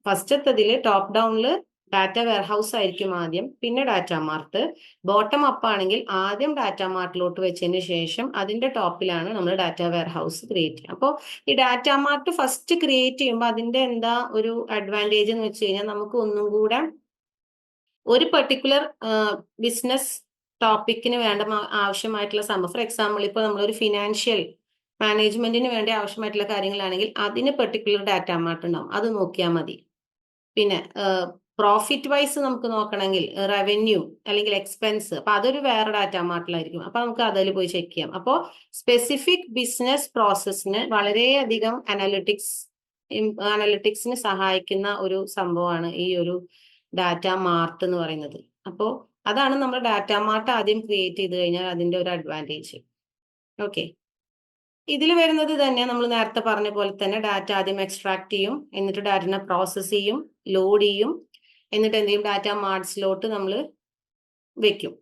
ഫസ്റ്റത്തതിൽ ടോപ്പ് ഡൗണിൽ ഡാറ്റ വെയർഹൗസ് ആയിരിക്കും ആദ്യം പിന്നെ ഡാറ്റ മാർട്ട് ബോട്ടം അപ്പ് ആണെങ്കിൽ ആദ്യം ഡാറ്റ മാർട്ടിലോട്ട് വെച്ചതിന് ശേഷം അതിന്റെ ടോപ്പിലാണ് നമ്മൾ ഡാറ്റ വെയർഹൗസ് ക്രിയേറ്റ് ചെയ്യുക. അപ്പോൾ ഈ ഡാറ്റ മാർട്ട് ഫസ്റ്റ് ക്രിയേറ്റ് ചെയ്യുമ്പോൾ അതിന്റെ എന്താ ഒരു അഡ്വാന്റേജ് എന്ന് വെച്ച് കഴിഞ്ഞാൽ നമുക്ക് ഒന്നും കൂടെ ഒരു പെർട്ടിക്കുലർ ബിസിനസ് ടോപ്പിക്കിന് വേണ്ട ആവശ്യമായിട്ടുള്ള സംഭവം. ഫോർ എക്സാമ്പിൾ ഇപ്പോൾ നമ്മളൊരു ഫിനാൻഷ്യൽ മാനേജ്മെന്റിന് വേണ്ടി ആവശ്യമായിട്ടുള്ള കാര്യങ്ങളാണെങ്കിൽ അതിന് പെർട്ടിക്കുലർ ഡാറ്റ മാർട്ട് ഉണ്ടാവും. അത് നോക്കിയാൽ മതി. പിന്നെ പ്രോഫിറ്റ് വൈസ് നമുക്ക് നോക്കണമെങ്കിൽ റവന്യൂ അല്ലെങ്കിൽ എക്സ്പെൻസ് അപ്പൊ അതൊരു വേറെ ഡാറ്റ മാർട്ടിലായിരിക്കും. അപ്പൊ നമുക്ക് അതിൽ പോയി ചെക്ക് ചെയ്യാം. അപ്പോൾ സ്പെസിഫിക് ബിസിനസ് പ്രോസസ്സിന് വളരെയധികം അനലിറ്റിക്സ് അനലിറ്റിക്സിന് സഹായിക്കുന്ന ഒരു സംഭവമാണ് ഈ ഒരു ഡാറ്റ മാർട്ട് എന്ന് പറയുന്നത്. അപ്പോൾ അതാണ് നമ്മൾ ഡാറ്റ മാർട്ട് ആദ്യം ക്രിയേറ്റ് ചെയ്ത് കഴിഞ്ഞാൽ അതിന്റെ ഒരു അഡ്വാന്റേജ് ഓക്കെ ഇതിൽ വരുന്നത് തന്നെ നമ്മൾ നേരത്തെ പറഞ്ഞ പോലെ തന്നെ ഡാറ്റ ആദ്യം എക്സ്ട്രാക്ട് ചെയ്യും എന്നിട്ട് ഡാറ്റനെ പ്രോസസ് ചെയ്യും ലോഡ് ചെയ്യും എന്നിട്ട് എന്ത് ചെയ്യും? ഡാറ്റ മാർട്സിലോട്ട് നമ്മൾ വെക്കും.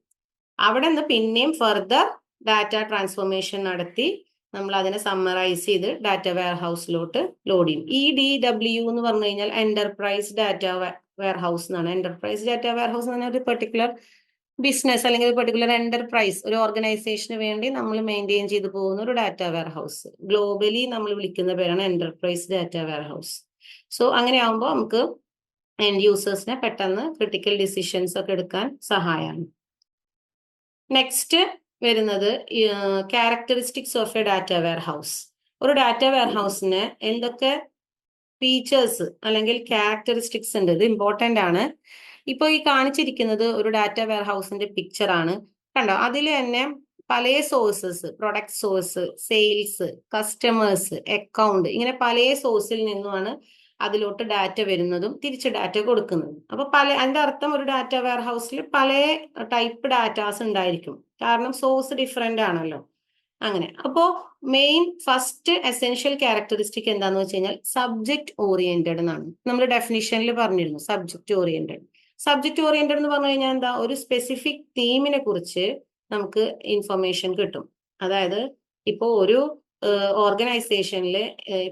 അവിടെ നിന്ന് പിന്നെയും ഫർദർ ഡാറ്റ ട്രാൻസ്ഫോർമേഷൻ നടത്തി നമ്മൾ അതിനെ സമ്മറൈസ് ചെയ്ത് ഡാറ്റ വെയർ ഹൗസിലോട്ട് ലോഡ് ചെയ്യും. ഇ ഡി ഡബ്ല്യു എന്ന് പറഞ്ഞു കഴിഞ്ഞാൽ എന്റർപ്രൈസ് ഡാറ്റ വെയർ ഹൗസ് എന്നാണ്. എന്റർപ്രൈസ് ഡാറ്റ വെയർ ഹൗസ് എന്ന് പറഞ്ഞാൽ ഒരു പെർട്ടിക്കുലർ ബിസിനസ് അല്ലെങ്കിൽ ഒരു പെർട്ടിക്കുലർ എന്റർപ്രൈസ് ഒരു ഓർഗനൈസേഷന് വേണ്ടി നമ്മൾ മെയിന്റെയിൻ ചെയ്തു പോകുന്ന ഒരു ഡാറ്റ വെയർഹൗസ് ഗ്ലോബലി നമ്മൾ വിളിക്കുന്ന പേരാണ് എന്റർപ്രൈസ് ഡാറ്റ വെയർഹൗസ് സോ അങ്ങനെ ആകുമ്പോൾ നമുക്ക് എൻഡ് യൂസേഴ്സിനെ പെട്ടെന്ന് ക്രിട്ടിക്കൽ ഡിസിഷൻസ് ഒക്കെ എടുക്കാൻ സഹായമാണ് നെക്സ്റ്റ് വരുന്നത് characteristics of a data warehouse ഒരു ഡാറ്റ വെയർ ഹൗസിന് എന്തൊക്കെ ഫീച്ചേഴ്സ് അല്ലെങ്കിൽ ക്യാരക്ടറിസ്റ്റിക്സ് ഉണ്ട്? ഇത് ഇമ്പോർട്ടന്റ് ആണ്. ഇപ്പോൾ ഈ കാണിച്ചിരിക്കുന്നത് ഒരു ഡാറ്റ വെയർ ഹൗസിന്റെ പിക്ചർ ആണ് കണ്ടോ? അതിൽ തന്നെ പല sources product source sales customers account ഇങ്ങനെ പല സോഴ്സിൽ നിന്നുമാണ് അതിലോട്ട് ഡാറ്റ വരുന്നതും തിരിച്ച് ഡാറ്റ കൊടുക്കുന്നതും. അപ്പൊ പല അതിന്റെ അർത്ഥം ഒരു ഡാറ്റ വെയർ ഹൗസിൽ പല ടൈപ്പ് ഡാറ്റാസ് ഉണ്ടായിരിക്കും. കാരണം സോഴ്സ് ഡിഫറെന്റ് ആണല്ലോ. അങ്ങനെ. അപ്പോ മെയിൻ ഫസ്റ്റ് എസെൻഷ്യൽ ക്യാരക്ടറിസ്റ്റിക് എന്താന്ന് വെച്ച് കഴിഞ്ഞാൽ സബ്ജക്ട് ഓറിയന്റഡ് എന്നാണ്. നമ്മൾ ഡെഫിനിഷനിൽ പറഞ്ഞിരുന്നു സബ്ജക്ട് ഓറിയന്റഡ് സബ്ജക്ട് ഓറിയന്റഡ് എന്ന് പറഞ്ഞു കഴിഞ്ഞാൽ എന്താ? ഒരു സ്പെസിഫിക് തീമിനെ കുറിച്ച് നമുക്ക് ഇൻഫർമേഷൻ കിട്ടും. അതായത് ഇപ്പോൾ ഒരു ഓർഗനൈസേഷനിൽ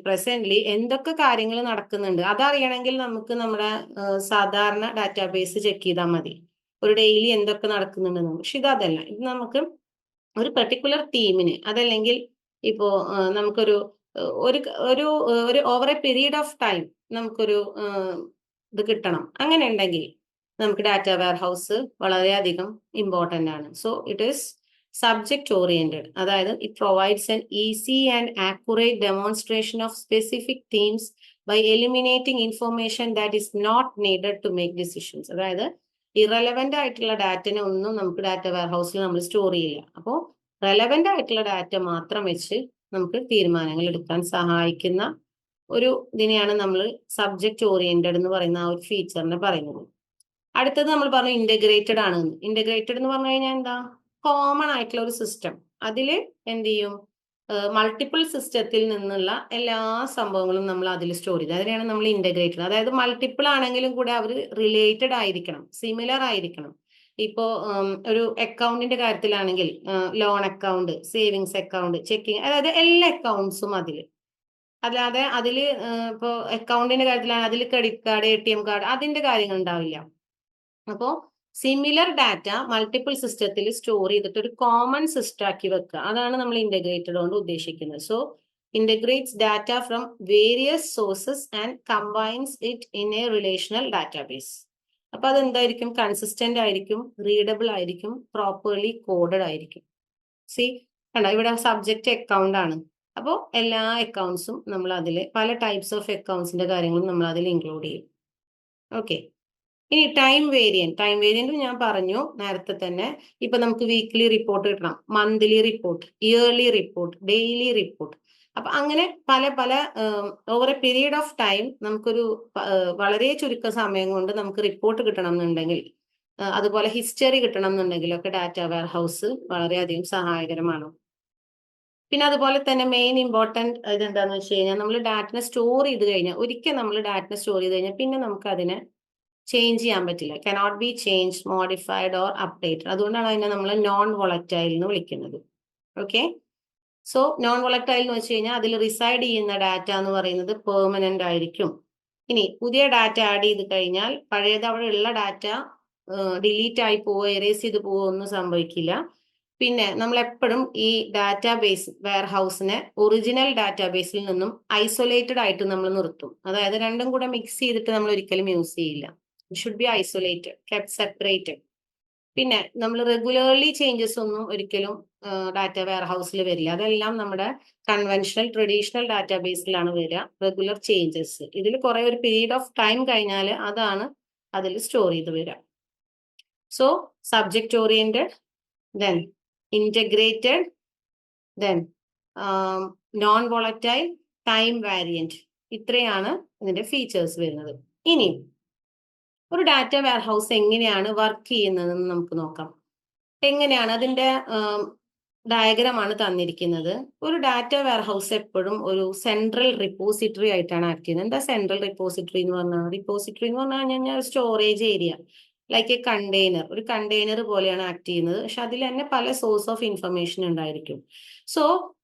പ്രസന്റ്ലി എന്തൊക്കെ കാര്യങ്ങൾ നടക്കുന്നുണ്ട്? അതറിയണമെങ്കിൽ നമുക്ക് നമ്മുടെ സാധാരണ ഡാറ്റാബേസ് ചെക്ക് ചെയ്താൽ മതി. ഒരു ഡെയിലി എന്തൊക്കെ നടക്കുന്നുണ്ട് പക്ഷെ ഇത് അതല്ല. ഇത് നമുക്ക് ഒരു പെർട്ടിക്കുലർ തീമിന് അതല്ലെങ്കിൽ ഇപ്പോ നമുക്കൊരു ഒരു ഒരു ഒരു over a period of time നമുക്കൊരു ഇത് കിട്ടണം. അങ്ങനെ ഉണ്ടെങ്കിൽ നമുക്ക് ഡാറ്റ വെയർ ഹൗസ് വളരെയധികം ഇമ്പോർട്ടന്റ് ആണ്. So it is subject oriented അതായത് it provides an easy and accurate demonstration of specific themes by eliminating information that is not needed to make decisions അതായത് ഇറലവെന്റ് ആയിട്ടുള്ള ഡാറ്റനെ ഒന്നും നമുക്ക് ഡാറ്റ വെയർ ഹൗസിൽ നമ്മൾ സ്റ്റോർ ചെയ്യില്ല. അപ്പോൾ റെലവെന്റ് ആയിട്ടുള്ള ഡാറ്റ മാത്രം വെച്ച് നമുക്ക് തീരുമാനങ്ങൾ എടുക്കാൻ സഹായിക്കുന്ന ഒരു ഇതിനെയാണ് നമ്മൾ സബ്ജക്ട് ഓറിയന്റഡ് എന്ന് പറയുന്ന ആ ഒരു ഫീച്ചറിനെ പറയുന്നത്. അടുത്തത് നമ്മൾ പറഞ്ഞു ഇന്റഗ്രേറ്റഡ് ആണ്. ഇന്റഗ്രേറ്റഡ് എന്ന് പറഞ്ഞു കഴിഞ്ഞാൽ എന്താ? കോമൺ ആയിട്ടുള്ള ഒരു സിസ്റ്റം അതിൽ എന്ത് ചെയ്യും? മൾട്ടിപ്പിൾ സിസ്റ്റത്തിൽ നിന്നുള്ള എല്ലാ സംഭവങ്ങളും നമ്മൾ അതിൽ സ്റ്റോർ ചെയ്ത്. അതിനെയാണ് നമ്മൾ ഇന്റഗ്രേറ്റഡ് അതായത് മൾട്ടിപ്പിൾ ആണെങ്കിലും കൂടെ അവർ റിലേറ്റഡ് ആയിരിക്കണം. സിമിലർ ആയിരിക്കണം. ഇപ്പോ ഒരു അക്കൗണ്ടിന്റെ കാര്യത്തിലാണെങ്കിൽ loan account savings account checking അതായത് എല്ലാ അക്കൗണ്ട്സും അതിൽ. അല്ലാതെ അതിൽ ഇപ്പോൾ അക്കൗണ്ടിന്റെ കാര്യത്തിലാണ് അതിൽ credit card A T M card അതിന്റെ കാര്യങ്ങൾ ഉണ്ടാവില്ല. അപ്പോൾ സിമിലർ ഡാറ്റ മൾട്ടിപ്പിൾ സിസ്റ്റത്തിൽ സ്റ്റോർ ചെയ്തിട്ട് ഒരു കോമൺ സിസ്റ്റം ആക്കി വെക്കുക അതാണ് നമ്മൾ ഇന്റഗ്രേറ്റഡ് കൊണ്ട് ഉദ്ദേശിക്കുന്നത്. So integrates data from various sources and combines it in a relational database അപ്പൊ അതെന്തായിരിക്കും? കൺസിസ്റ്റന്റ് ആയിരിക്കും റീഡബിൾ ആയിരിക്കും പ്രോപ്പർലി കോഡഡ് ആയിരിക്കും. സി കണ്ടോ? ഇവിടെ സബ്ജക്റ്റ് അക്കൗണ്ട് ആണ്. അപ്പോൾ എല്ലാ അക്കൗണ്ട്സും നമ്മൾ അതിൽ പല ടൈപ്സ് ഓഫ് അക്കൗണ്ട്സിന്റെ കാര്യങ്ങളും നമ്മൾ അതിൽ ഇൻക്ലൂഡ് ചെയ്യും. ഓക്കെ ഇനി ടൈം വേരിയന്റ് ടൈം വേരിയന്റ് ഞാൻ പറഞ്ഞു നേരത്തെ തന്നെ. ഇപ്പൊ നമുക്ക് വീക്ക്ലി റിപ്പോർട്ട് കിട്ടണം. Monthly report yearly report daily report അപ്പൊ അങ്ങനെ പല പല over a period of time നമുക്കൊരു വളരെ ചുരുക്ക സമയം കൊണ്ട് നമുക്ക് റിപ്പോർട്ട് കിട്ടണം എന്നുണ്ടെങ്കിൽ അതുപോലെ ഹിസ്റ്ററി കിട്ടണം എന്നുണ്ടെങ്കിലൊക്കെ ഡാറ്റ വെയർ ഹൗസ് വളരെയധികം സഹായകരമാണ്. പിന്നെ അതുപോലെ തന്നെ മെയിൻ ഇമ്പോർട്ടന്റ് എന്താണെന്ന് വെച്ച് കഴിഞ്ഞാൽ നമ്മൾ ഡാറ്റിനെ സ്റ്റോർ ചെയ്ത് കഴിഞ്ഞാൽ ഒരിക്കൽ നമ്മൾ ഡാറ്റിനെ സ്റ്റോർ ചെയ്ത് കഴിഞ്ഞാൽ പിന്നെ നമുക്ക് അതിനെ ചേഞ്ച് ചെയ്യാൻ പറ്റില്ല. Cannot be change modified or updated അതുകൊണ്ടാണ് അതിനെ നമ്മൾ നോൺ വൊളറ്റൈൽ എന്ന് വിളിക്കുന്നത്. ഓക്കെ സോ നോൺ വൊളറ്റൈൽ എന്ന് വെച്ച് കഴിഞ്ഞാൽ അതിൽ റിസൈഡ് ചെയ്യുന്ന ഡാറ്റ എന്ന് പറയുന്നത് പെർമനന്റ് ആയിരിക്കും. ഇനി പുതിയ ഡാറ്റ ആഡ് ചെയ്ത് കഴിഞ്ഞാൽ പഴയത് അവിടെ ഉള്ള ഡാറ്റ ഡിലീറ്റ് ആയി പോവോ എറേസ് ചെയ്ത് പോവോ ഒന്നും സംഭവിക്കില്ല. പിന്നെ നമ്മൾ എപ്പോഴും ഈ ഡാറ്റാബേസ് വെയർ ഹൗസിനെ ഒറിജിനൽ ഡാറ്റാബേസിൽ നിന്നും ഐസൊലേറ്റഡ് ആയിട്ട് നമ്മൾ നിർത്തും. അതായത് രണ്ടും കൂടെ മിക്സ് ചെയ്തിട്ട് നമ്മൾ ഒരിക്കലും യൂസ് ചെയ്യില്ല. Should be isolated kept separated പിന്നെ നമ്മൾ റെഗുലർലി ചേഞ്ചസ് ഒന്നും ഒരിക്കലും ഡാറ്റ വെയർ ഹൗസിൽ വരില്ല. അതെല്ലാം നമ്മുടെ കൺവെൻഷണൽ ട്രഡീഷണൽ ഡാറ്റാബേസിലാണ് വരിക. റെഗുലർ ചേഞ്ചസ് ഇതിൽ കുറെ ഒരു പീരീഡ് ഓഫ് ടൈം കഴിഞ്ഞാൽ അതാണ് അതിൽ സ്റ്റോർ ചെയ്ത് വരിക. So subject oriented then integrated then non volatile time variant ഇത്രയാണ് ഇതിന്റെ ഫീച്ചേഴ്സ് വരുന്നത്. ഇനി ഒരു ഡാറ്റ വെയർഹൗസ് എങ്ങനെയാണ് വർക്ക് ചെയ്യുന്നതെന്ന് നമുക്ക് നോക്കാം. എങ്ങനെയാണ് അതിന്റെ ഡയഗ്രമാണ് തന്നിരിക്കുന്നത്. ഒരു ഡാറ്റ വെയർഹൗസ് എപ്പോഴും ഒരു സെൻട്രൽ റിപ്പോസിറ്ററി ആയിട്ടാണ് ആക്ട് ചെയ്യുന്നത്. എന്താ സെൻട്രൽ റിപ്പോസിറ്ററി എന്ന് പറഞ്ഞാൽ? റിപ്പോസിറ്ററി എന്ന് പറഞ്ഞു കഴിഞ്ഞാൽ ഒരു storage area like a container. ഒരു കണ്ടെയ്നർ പോലെയാണ് ആക്ട് ചെയ്യുന്നത്. പക്ഷെ അതിൽ തന്നെ പല സോഴ്സ് ഓഫ് ഇൻഫർമേഷൻ ഉണ്ടായിരിക്കും. സോ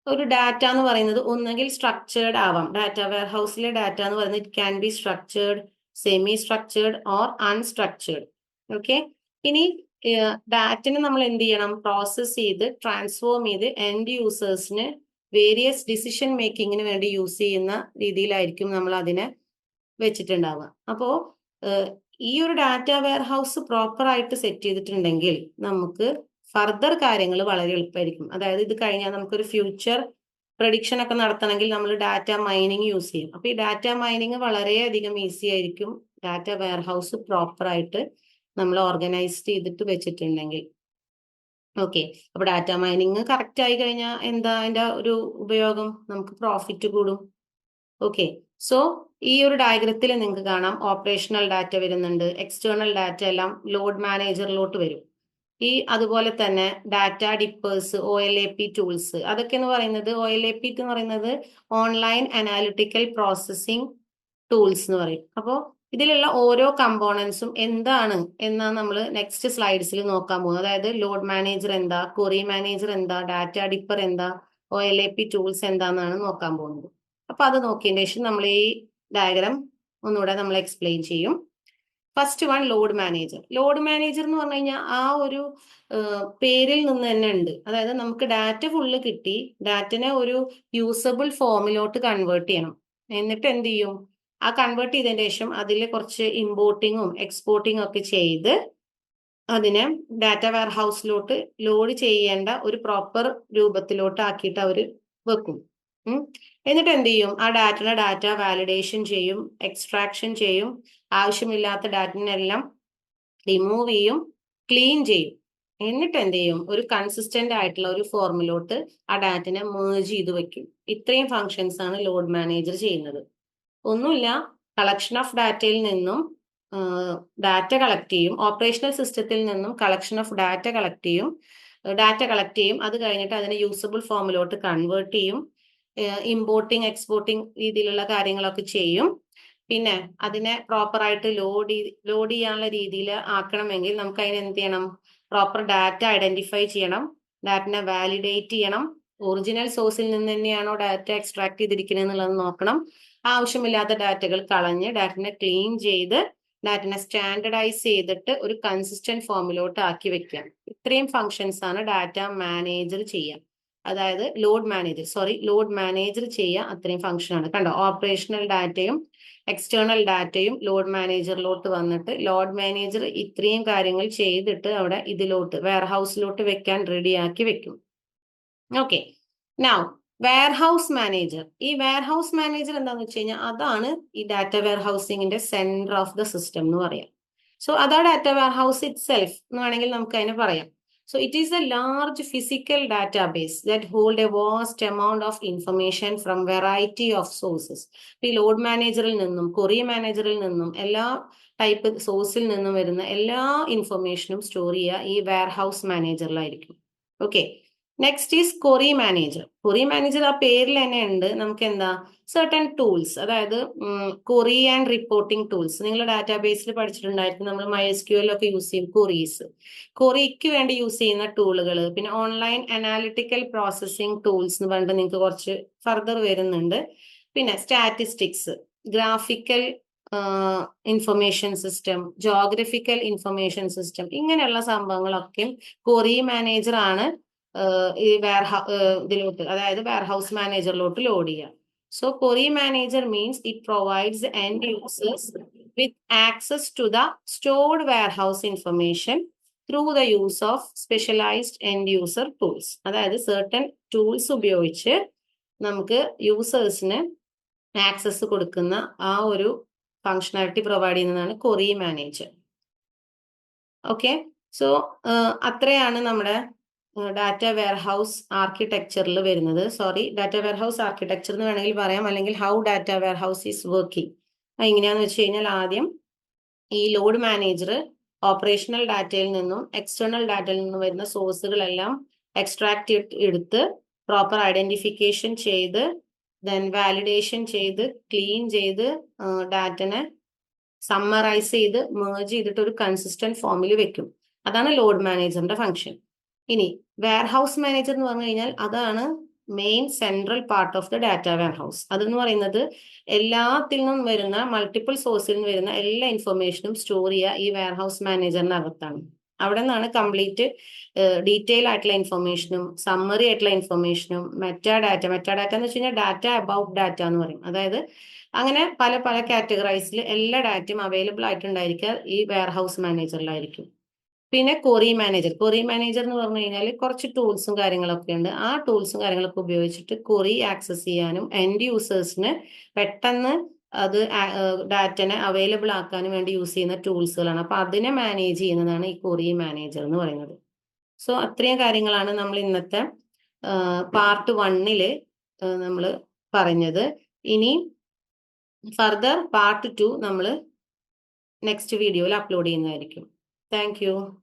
ഒരു ഡാറ്റ എന്ന് പറയുന്നത് ഒന്നെങ്കിൽ സ്ട്രക്ചേർഡ് ആവാം. ഡാറ്റ വെയർഹൗസിലെ ഡാറ്റ എന്ന് പറയുന്നത് it can be structured semi structured or unstructured okay ഇനി ഡാറ്റിനെ നമ്മൾ എന്ത് ചെയ്യണം? പ്രോസസ് ചെയ്ത് ട്രാൻസ്ഫോം ചെയ്ത് എൻഡ് യൂസേഴ്സിന് വേരിയസ് ഡിസിഷൻ മേക്കിങ്ങിന് വേണ്ടി യൂസ് ചെയ്യുന്ന രീതിയിലായിരിക്കും നമ്മൾ അതിനെ വെച്ചിട്ടുണ്ടാവുക. അപ്പോൾ ഈ ഒരു ഡാറ്റ വെയർഹൗസ് പ്രോപ്പർ ആയിട്ട് സെറ്റ് ചെയ്തിട്ടുണ്ടെങ്കിൽ നമുക്ക് ഫർദർ കാര്യങ്ങൾ വളരെ എളുപ്പമായിരിക്കും. അതായത് ഇത് കഴിഞ്ഞാൽ നമുക്കൊരു ഫ്യൂച്ചർ പ്രഡിക്ഷൻ ഒക്കെ നടത്തണമെങ്കിൽ നമ്മൾ ഡാറ്റ മൈനിങ് യൂസ് ചെയ്യും. അപ്പൊ ഈ ഡാറ്റ മൈനിങ് വളരെയധികം ഈസി ആയിരിക്കും. ഡാറ്റ വെയർഹൗസ് പ്രോപ്പർ ആയിട്ട് നമ്മൾ ഓർഗനൈസ് ചെയ്തിട്ട് വെച്ചിട്ടുണ്ടെങ്കിൽ. ഓക്കെ അപ്പൊ ഡാറ്റ മൈനിങ് കറക്റ്റ് ആയി കഴിഞ്ഞാൽ എന്താ അതിന്റെ ഒരു ഉപയോഗം? നമുക്ക് പ്രോഫിറ്റ് കൂടും. ഓക്കെ സോ ഈ ഒരു ഡയഗ്രത്തിൽ നിങ്ങൾക്ക് കാണാം. ഓപ്പറേഷണൽ ഡാറ്റ വരുന്നുണ്ട്. എക്സ്റ്റേണൽ ഡാറ്റ എല്ലാം ലോഡ് മാനേജറിലോട്ട് വരും. ഈ അതുപോലെ തന്നെ data dippers O L A P tools അതൊക്കെ എന്ന് പറയുന്നത് ഒ എൽ എ പി എന്ന് പറയുന്നത് ഓൺലൈൻ അനാലിറ്റിക്കൽ പ്രോസസ്സിംഗ് ടൂൾസ് എന്ന് പറയും. അപ്പോൾ ഇതിലുള്ള ഓരോ കമ്പോണൻസും എന്താണ് എന്നാണ് നമ്മൾ നെക്സ്റ്റ് സ്ലൈഡ്സിൽ നോക്കാൻ പോകുന്നത്. അതായത് ലോഡ് മാനേജർ എന്താ കൊറി മാനേജർ എന്താ ഡാറ്റ ഡിപ്പർ എന്താ O L A P tools എന്താണെന്നാണ് നോക്കാൻ പോകുന്നത്. അപ്പൊ അത് നോക്കിയതിന് ശേഷം നമ്മൾ ഈ ഡയഗ്രാം ഒന്നുകൂടെ നമ്മൾ എക്സ്പ്ലെയിൻ ചെയ്യും. First one load manager load manager എന്ന് പറഞ്ഞു കഴിഞ്ഞാൽ ആ ഒരു പേരിൽ നിന്ന് തന്നെ ഉണ്ട്. അതായത് നമുക്ക് ഡാറ്റ ഫുള്ള് കിട്ടി. ഡാറ്റനെ ഒരു യൂസബിൾ ഫോമിലോട്ട് കൺവേർട്ട് ചെയ്യണം. എന്നിട്ട് എന്ത് ചെയ്യും? ആ കൺവേർട്ട് ചെയ്തതിന് ശേഷം അതിൽ കുറച്ച് ഇമ്പോർട്ടിങ്ങും എക്സ്പോർട്ടിങ്ങും ഒക്കെ ചെയ്ത് അതിനെ ഡാറ്റ വെയർ ഹൗസിലോട്ട് ലോഡ് ചെയ്യേണ്ട ഒരു പ്രോപ്പർ രൂപത്തിലോട്ട് ആക്കിയിട്ട് അവർ വെക്കും എന്നിട്ട് എന്ത് ചെയ്യും ആ ഡാറ്റയുടെ ഡാറ്റ വാലിഡേഷൻ ചെയ്യും എക്സ്ട്രാക്ഷൻ ചെയ്യും ആവശ്യമില്ലാത്ത ഡാറ്റിനെല്ലാം റിമൂവ് ചെയ്യും ക്ലീൻ ചെയ്യും. എന്നിട്ട് എന്ത് ചെയ്യും ഒരു കൺസിസ്റ്റന്റ് ആയിട്ടുള്ള ഒരു ഫോർമിലോട്ട് ആ ഡാറ്റനെ മേജ് ചെയ്ത് വെക്കും. ഇത്രയും ഫങ്ഷൻസ് ആണ് ലോഡ് മാനേജർ ചെയ്യുന്നത്. ഒന്നുമില്ല കളക്ഷൻ ഓഫ് ഡാറ്റയിൽ നിന്നും ഡാറ്റ കളക്ട് ചെയ്യും. ഓപ്പറേഷണൽ സിസ്റ്റത്തിൽ നിന്നും കളക്ഷൻ ഓഫ് ഡാറ്റ കളക്ട് ചെയ്യും. ഡാറ്റ കളക്ട് ചെയ്യും. അത് കഴിഞ്ഞിട്ട് അതിനെ യൂസബിൾ ഫോമിലോട്ട് കൺവേർട്ട് ചെയ്യും. ഇമ്പോർട്ടിങ് എക്സ്പോർട്ടിങ് രീതിയിലുള്ള കാര്യങ്ങളൊക്കെ ചെയ്യും. പിന്നെ അതിനെ പ്രോപ്പർ ആയിട്ട് ലോഡ് ലോഡ് ചെയ്യാനുള്ള രീതിയിൽ ആക്കണമെങ്കിൽ നമുക്ക് അതിന് എന്ത് ചെയ്യണം? പ്രോപ്പർ ഡാറ്റ ഐഡന്റിഫൈ ചെയ്യണം. ഡാറ്റനെ വാലിഡേറ്റ് ചെയ്യണം. ഒറിജിനൽ സോഴ്സിൽ നിന്ന് തന്നെയാണോ ഡാറ്റ എക്സ്ട്രാക്ട് ചെയ്തിരിക്കുന്നത് എന്നുള്ളത് നോക്കണം. ആവശ്യമില്ലാത്ത ഡാറ്റകൾ കളഞ്ഞ് ഡാറ്റനെ ക്ലീൻ ചെയ്ത് ഡാറ്റനെ സ്റ്റാൻഡർഡൈസ് ചെയ്തിട്ട് ഒരു കൺസിസ്റ്റന്റ് ഫോമിലോട്ട് ആക്കി വെക്കുക. ഇത്രയും ഫങ്ഷൻസ് ആണ് ഡാറ്റ മാനേജർ ചെയ്യുക. അതായത് load manager sorry load manager ചെയ്യുക അത്രയും ഫംഗ്ഷൻ ആണ്. കണ്ടോ? ഓപ്പറേഷണൽ ഡാറ്റയും എക്സ്റ്റേണൽ ഡാറ്റയും ലോഡ് മാനേജറിലോട്ട് വന്നിട്ട് ലോഡ് മാനേജർ ഇത്രയും കാര്യങ്ങൾ ചെയ്തിട്ട് അവിടെ ഇതിലോട്ട് വെയർഹൗസിലോട്ട് വെക്കാൻ റെഡിയാക്കി വെക്കും. ഓക്കെ നൗ വെയർഹൗസ് മാനേജർ ഈ വെയർഹൗസ് മാനേജർ എന്താന്ന് വെച്ച് കഴിഞ്ഞാൽ അതാണ് ഈ ഡാറ്റ വെയർഹൗസിംഗിന്റെ സെന്റർ ഓഫ് ദ സിസ്റ്റം എന്ന് പറയാം. സോ അതാ ഡാറ്റ വെയർഹൗസ് ഇറ്റ് സെൽഫ് എന്ന് വേണമെങ്കിൽ നമുക്ക് അതിനെ പറയാം. So it is a large physical database that hold a vast amount of information from variety of sources. ഈ ലോഡ് മാനേജറിൽ നിന്നും കൊറിയ മാനേജറിൽ നിന്നും എല്ലാ ടൈപ്പ് സോഴ്സിൽ നിന്നും വരുന്ന എല്ലാ ഇൻഫർമേഷനും സ്റ്റോർ ചെയ്യുക ഈ warehouse മാനേജറിലായിരിക്കും okay next is query manager query manager ആ പേരിൽ തന്നെ ഉണ്ട്. നമുക്ക് എന്താ സർട്ടൻ ടൂൾസ് അതായത് കൊറി ആൻഡ് റിപ്പോർട്ടിംഗ് ടൂൾസ് നിങ്ങൾ ഡാറ്റാബേസിൽ പഠിച്ചിട്ടുണ്ടായിരിക്കും നമ്മൾ മൈ എസ് ക്യു എൽ ഒക്കെ യൂസ് ചെയ്യും കൊറീസ് കൊറിക്ക് വേണ്ടി യൂസ് ചെയ്യുന്ന ടൂളുകൾ പിന്നെ ഓൺലൈൻ അനാലിറ്റിക്കൽ പ്രോസസ്സിംഗ് ടൂൾസ് എന്ന് പറഞ്ഞിട്ട് നിങ്ങൾക്ക് കുറച്ച് ഫർദർ വരുന്നുണ്ട്. പിന്നെ statistics graphical information system geographical information system ഇങ്ങനെയുള്ള സംഭവങ്ങളൊക്കെ കൊറി മാനേജർ ആണ് ഈ വെയർ ഇതിലോട്ട് അതായത് വെയർഹൗസ് മാനേജറിലോട്ട് ലോഡ് ചെയ്യുക so query manager means it provides end users with access to the stored warehouse information through the use of specialised end user tools അതായത് certain tools ഉപയോഗിച്ച് നമുക്ക് യൂസേഴ്സിന് ആക്സസ് കൊടുക്കുന്ന ആ ഒരു ഫങ്ഷണാലിറ്റി പ്രൊവൈഡ് ചെയ്യുന്നതാണ് കൊറി മാനേജർ ഓക്കെ സോ അത്രയാണ് നമ്മുടെ data warehouse ആർക്കിടെക്ചറിൽ വരുന്നത്. സോറി ഡാറ്റ വെയർഹൗസ് ആർക്കിടെക്ചർ എന്ന് വേണമെങ്കിൽ പറയാം. അല്ലെങ്കിൽ how data warehouse is working എങ്ങനെയാന്ന് വെച്ച് കഴിഞ്ഞാൽ ആദ്യം ഈ ലോഡ് മാനേജർ ഓപ്പറേഷണൽ ഡാറ്റയിൽ നിന്നും എക്സ്റ്റേണൽ ഡാറ്റയിൽ നിന്നും വരുന്ന സോഴ്സുകളെല്ലാം എക്സ്ട്രാക്ട് എടുത്ത് പ്രോപ്പർ ഐഡന്റിഫിക്കേഷൻ ചെയ്ത് ദെൻ വാലിഡേഷൻ ചെയ്ത് ക്ലീൻ ചെയ്ത് ഡാറ്റനെ സമ്മറൈസ് ചെയ്ത് മേർജ് ചെയ്തിട്ട് ഒരു കൺസിസ്റ്റന്റ് ഫോമിൽ വെക്കും. അതാണ് ലോഡ് മാനേജറിന്റെ ഫംഗ്ഷൻ ഇനി വെയർഹൗസ് മാനേജർ എന്ന് പറഞ്ഞു കഴിഞ്ഞാൽ അതാണ് main central part of the data warehouse അതെന്ന് പറയുന്നത് എല്ലാത്തിൽ നിന്നും വരുന്ന മൾട്ടിപ്പിൾ സോഴ്സിൽ നിന്ന് വരുന്ന എല്ലാ ഇൻഫർമേഷനും സ്റ്റോർ ചെയ്യുക ഈ വെയർഹൗസ് മാനേജറിന്റെ അകത്താണ് അവിടെ നിന്നാണ് കംപ്ലീറ്റ് ഡീറ്റെയിൽ ആയിട്ടുള്ള ഇൻഫർമേഷനും സമ്മറി ആയിട്ടുള്ള ഇൻഫർമേഷനും മെറ്റാ ഡാറ്റ മെറ്റാ ഡാറ്റ എന്ന് വെച്ച് കഴിഞ്ഞാൽ ഡാറ്റ അബൌട്ട് ഡാറ്റ എന്ന് പറയും. അതായത് അങ്ങനെ പല പല കാറ്റഗറൈസിൽ എല്ലാ ഡാറ്റയും അവൈലബിൾ ആയിട്ടുണ്ടായിരിക്കുക ഈ വെയർഹൗസ് മാനേജറിലായിരിക്കും പിന്നെ കൊറി മാനേജർ കൊറി മാനേജർ എന്ന് പറഞ്ഞു കഴിഞ്ഞാൽ കുറച്ച് ടൂൾസും കാര്യങ്ങളൊക്കെ ഉണ്ട്. ആ ടൂൾസും കാര്യങ്ങളൊക്കെ ഉപയോഗിച്ചിട്ട് കൊറി ആക്സസ് ചെയ്യാനും എൻഡ് യൂസേഴ്സിന് പെട്ടെന്ന് അത് ഡാറ്റനെ അവൈലബിൾ ആക്കാനും വേണ്ടി യൂസ് ചെയ്യുന്ന ടൂൾസുകളാണ് അപ്പൊ അതിനെ മാനേജ് ചെയ്യുന്നതാണ് ഈ കൊറി മാനേജർ എന്ന് പറയുന്നത്. സോ അത്രയും കാര്യങ്ങളാണ് നമ്മൾ ഇന്നത്തെ പാർട്ട് വണ്ണിൽ നമ്മൾ പറഞ്ഞത്. ഇനി ഫർദർ പാർട്ട് ടു നമ്മൾ നെക്സ്റ്റ് വീഡിയോയിൽ അപ്ലോഡ് ചെയ്യുന്നതായിരിക്കും. Thank you.